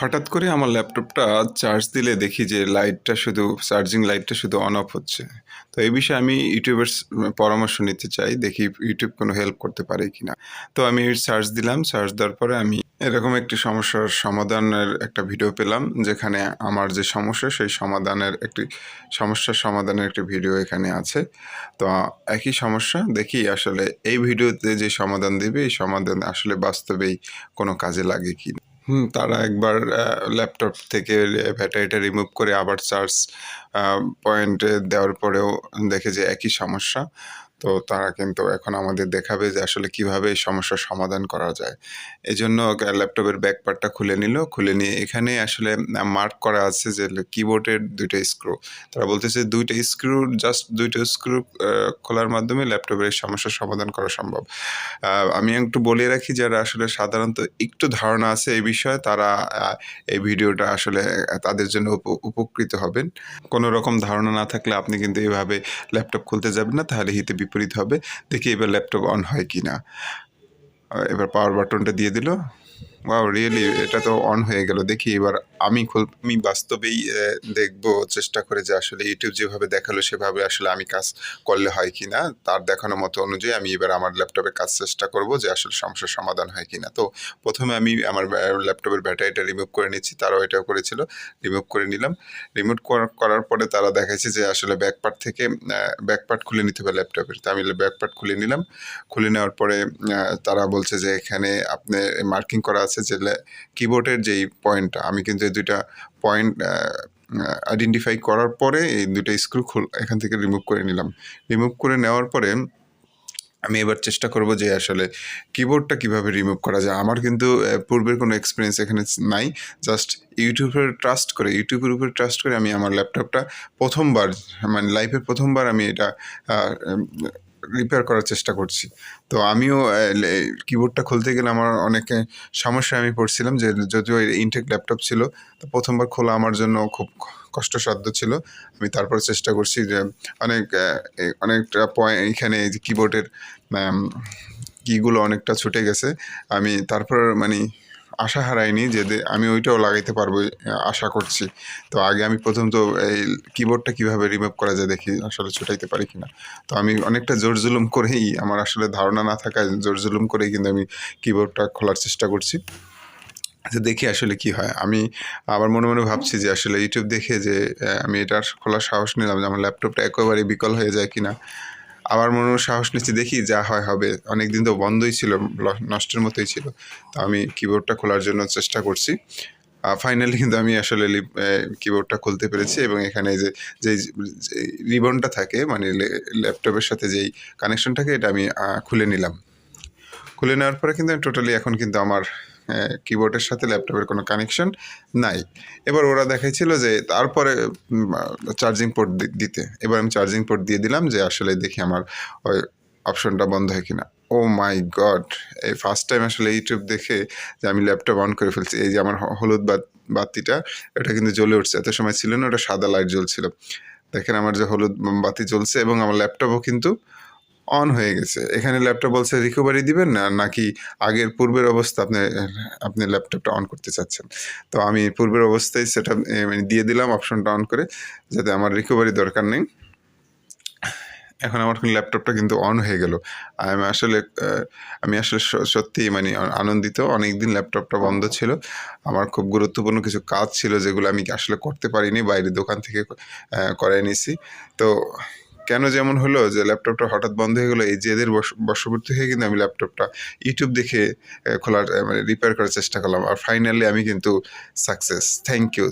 হঠাৎ করে আমার ল্যাপটপটা চার্জ দিলে দেখি যে লাইটটা শুধু চার্জিং লাইটটা শুধু অন অফ হচ্ছে। তো এই বিষয়ে আমি ইউটিউবের পরামর্শ নিতে চাই, দেখি ইউটিউব কোনো হেল্প করতে পারে কি না তো আমি সার্চ দিলাম সার্চ দেওয়ার পরে আমি এরকম একটি সমস্যার সমাধানের একটা ভিডিও পেলাম, যেখানে আমার যে সমস্যা, সেই সমাধানের একটি, সমস্যার সমাধানের একটি ভিডিও এখানে আছে। তো একই সমস্যা, দেখি আসলে এই ভিডিওতে যে সমাধান দিবে, এই সমাধান আসলে বাস্তবেই কোনো কাজে লাগে কি না। হুম, তারা একবার ল্যাপটপ থেকে ব্যাটারিটা রিমুভ করে আবার চার্জ পয়েন্টে দেওয়ার পরেও দেখে যে একই সমস্যা। তো তারা কিন্তু এখন আমাদের দেখাবে যে আসলে কীভাবে এই সমস্যার সমাধান করা যায়। এই জন্য ল্যাপটপের ব্যাক পার্টটা খুলে নিল। খুলে নিয়ে এখানে আসলে মার্ক করা আছে যে কিবোর্ডের দুইটা স্ক্রু। তারা বলতেছে দুইটা স্ক্রু, জাস্ট দুইটা স্ক্রু খোলার মাধ্যমে ল্যাপটপের এই সমস্যার সমাধান করা সম্ভব। আমি একটু বলে রাখি, যারা আসলে সাধারণত একটু ধারণা আছে এই বিষয়ে, তারা এই ভিডিওটা আসলে তাদের জন্য উপ- উপকৃত হবেন। কোনো রকম ধারণা না থাকলে আপনি কিন্তু এইভাবে ল্যাপটপ খুলতে যাবেন না। তাহলে হিতে বিপরীত হবে। দেখি এবার ল্যাপটপ অন হয় কি না এবার পাওয়ার বাটনটা দিয়ে দিল। ওয়াও রিয়েলি এটা তো অন হয়ে গেল। দেখি এবার আমি আমি বাস্তবেই দেখব, চেষ্টা করে যে আসলে ইউটিউব যেভাবে দেখাল, সেভাবে আসলে আমি কাজ করলে হয় কি না তার দেখানো মতো অনুযায়ী আমি এবার আমার ল্যাপটপে কাজ চেষ্টা করব যে আসলে সমস্যার সমাধান হয় কি না তো প্রথমে আমি আমার ল্যাপটপের ব্যাটারিটা রিমুভ করে নিচ্ছি। তারাও এটাও করেছিল রিমুভ করে নিলাম। রিমুভ করার পরে তারা দেখাচ্ছে যে আসলে ব্যাকপার্ট থেকে ব্যাকপার্ট খুলে নিতে হবে ল্যাপটপের তো আমি ব্যাকপার্ট খুলে নিলাম। খুলে নেওয়ার পরে তারা বলছে যে এখানে আপনি মার্কিং করা আছে যে কিবোর্ডের যেই পয়েন্টটা আমি কিন্তু এই দুইটা পয়েন্ট আইডেন্টিফাই করার পরে এই দুইটা স্ক্রু খুল, এখান থেকে রিমুভ করে নিলাম। রিমুভ করে নেওয়ার পরে আমি এবার চেষ্টা করব যে আসলে কিবোর্ডটা কীভাবে রিমুভ করা যায়। আমার কিন্তু পূর্বের কোনো এক্সপিরিয়েন্স এখানে নাই। জাস্ট ইউটিউবের ট্রাস্ট করে ইউটিউবের উপরে ট্রাস্ট করে আমি আমার ল্যাপটপটা প্রথমবার মানে লাইফের প্রথমবার আমি এটা রিপেয়ার করার চেষ্টা করছি। তো আমিও কিবোর্ডটা খুলতে গেলে আমার অনেক সমস্যায় আমি পড়ছিলাম যে, যদিও ইনটেক ল্যাপটপ ছিল, তো প্রথমবার খোলা আমার জন্য খুব কষ্টসাধ্য ছিল। আমি তারপর চেষ্টা করছি যে, অনেক অনেকটা পয়েন্ট এখানে কিবোর্ডের কিগুলো অনেকটা ছুটে গেছে। আমি তারপর মানে আশা হারাইনি যে আমি ওইটাও লাগাইতে পারব আশা করছি। তো আগে আমি প্রথম তো এই কিবোর্ডটা কীভাবে রিমুভ করা যায় দেখি, আসলে ছুটাইতে পারি কিনা। তো আমি অনেকটা জোর জুলুম করেই, আমার আসলে ধারণা না থাকায় জোর জুলুম করেই কিন্তু আমি কিবোর্ডটা খোলার চেষ্টা করছি। আচ্ছা দেখি আসলে কি হয়। আমি আবার মনে মনে ভাবছি যে আসলে ইউটিউব দেখে যে আমি এটার খোলার সাহস নিলাম যে আমার ল্যাপটপটা একেবারে বিকল হয়ে যায় কিনা। আবার মনে সাহস নিচ্ছি, দেখি যা হয় হবে। অনেক দিন তো বন্ধই ছিল নষ্টের মতোই ছিল। তো আমি কিবোর্ডটা খোলার জন্য চেষ্টা করছি। ফাইনালি কিন্তু আমি আসলে কিবোর্ডটা খুলতে পেরেছি এবং এখানে যে যে রিবনটা থাকে মানে ল্যাপটপের সাথে যেই কানেকশনটাকে এটা আমি খুলে নিলাম। খুলে নেওয়ার পরে কিন্তু আমি টোটালি এখন কিন্তু আমার কিবোর্ডের সাথে ল্যাপটপের কোনো কানেকশন নাই। এবার ওরা দেখাইছিল যে তারপরে চার্জিং পোর্ট দিতে। এবার আমি চার্জিং পোর্ট দিয়ে দিলাম যে আসলে দেখি আমার ওই অপশনটা বন্ধ হয় কিনা। Oh my god! এই ফার্স্ট টাইম আসলে ইউটিউব দেখে যে আমি ল্যাপটপ অন করে ফেলছি। এই যে আমার হলুদ বাতিটা, এটা কিন্তু জ্বলে উঠছে। এত সময় ছিল না, ওটা সাদা লাইট জ্বলছিল। দেখেন আমার যে হলুদ বাতি জ্বলছে এবং আমার ল্যাপটপও কিন্তু অন হয়ে গেছে। এখানে ল্যাপটপ বলছে রিকভারি দিবেন না, নাকি আগের পূর্বের অবস্থা আপনি আপনি ল্যাপটপটা অন করতে চাচ্ছেন? তো আমি পূর্বের অবস্থায় সেটা মানে দিয়ে দিলাম অপশনটা অন করে, যাতে আমার রিকভারি দরকার নেই। এখন আমার ল্যাপটপটা কিন্তু অন হয়ে গেল। আমি আসলে আমি আসলে সত্যি মানে আনন্দিত। অনেক দিন ল্যাপটপটা বন্ধ ছিল। আমার খুব গুরুত্বপূর্ণ কিছু কাজ ছিল যেগুলো আমি আসলে করতে পারিনি, বাইরে দোকান থেকে করাই নিছি। তো কেন যেমন হলো যে ল্যাপটপটা হঠাৎ বন্ধ হয়ে গেলো, এই জেদের বশ- বশবর্তী হয়ে কিন্তু আমি ল্যাপটপটা ইউটিউব দেখে খোলার মানে রিপেয়ার করার চেষ্টা করলাম। আর ফাইনালি আমি কিন্তু সাকসেস থ্যাংক ইউ